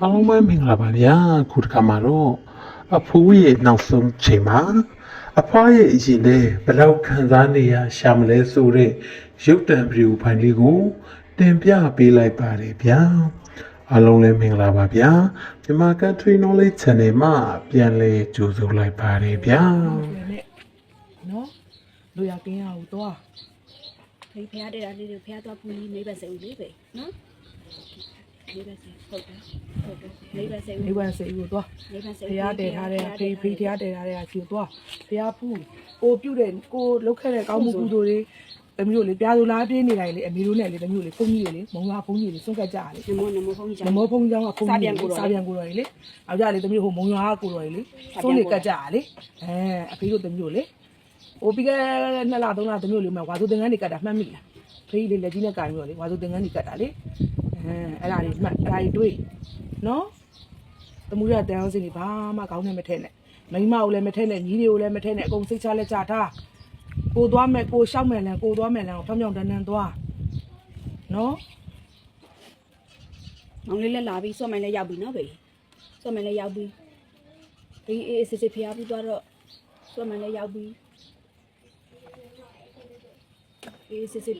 အားလုံးပဲမင်္ဂလာပါဗျာခုတစ်ခါမှာတော့အဖိုးရဲ့နောက်ဆုံးချိန်မှာအဖွားရဲ့အရင်နဲ့ဘယ်လောက်ခံစားနေရရှာမလဲဆိုတဲ့ရုပ်တံဗီဒီယိုဖိုင်လေးကိုတင်ပြပေးလိုက်ပါတယ်ဗျာအားလုံးလည်းမင်္ဂလာပါဗျာမြန်မာ Country Knowledge Channel မှာပြန်လည်ကြိုဆိုလိုက်ပါတယ်ဗျာနဲ့နော်လူရကင်းရအောင်သွားဖေဖះတဲ့တာလေးတွေဖះသွားပူကြီးမိဘစိတ်ဦးလေးပဲနော် မိဘစိတ်ဟုတ်တယ်ဟုတ်တယ်မိဘစိတ်နေဦးဝင်စေကိုသွားမိဘစိတ်ဖះတည်ထားတဲ့ဖေးဖေးဖះတည်ထားတဲ့ဆီကိုသွားဖះဖူးကိုပြုတ်တဲ့ကိုလုတ်ခဲ့တဲ့ကောင်းမှုကုသိုလ်တွေတမျိုးလေပြာသူလားပြေးနေတိုင်းလေအမေတို့နဲ့လေတမျိုးလေဖုန်းကြီးလေမုံလာဖုန်းကြီးလေစွန့်ကတ်ကြလေနမောနမောဖုန်းကြီးနမောဖုန်းကြောင်းကဖုန်းကြီးစာပြန်ကိုတော်လေအောင်ကြလေတမျိုးဟိုမုံရွာကိုတော်လေစွန့်နေကတ်ကြလေအဲအဖေတို့တမျိုးလေဟိုပြီးခဲ့နှစ်လသုံးလတမျိုးလေမှာဝါသူတင်ငန်းနေကတ်တာမှတ်မိလားဖေးလေးလက်ကြီးနဲ့ကင်ပြီးတော့လေဝါသူတင်ငန်းနေကတ်တာလေ အဲအဲ့ဒါလေးမှတ်ဒါကြီးတွေးနော်တမှုရတန်အောင်စင်နေဘာမှကောင်းနေမထဲနဲ့မိမကိုလည်းမထဲနဲ့ညီတွေကိုလည်းမထဲနဲ့အကုန်စိတ်ချလက်ချထားကိုသွားမယ်ကိုရှောက်မယ်လန်ကိုသွားမယ်လန်ကိုဖျောင်းဖျောင်းတန်းတန်းသွားနော်မောင်လေးလည်းလာပြီးစော့မိုင်းလည်းရောက်ပြီနော်ဘေစော့မိုင်းလည်းရောက်ပြီဒီအေးစစ်စစ်ဖះပြီးသွားတော့စော့မိုင်းလည်းရောက်ပြီအေးစစ်စစ်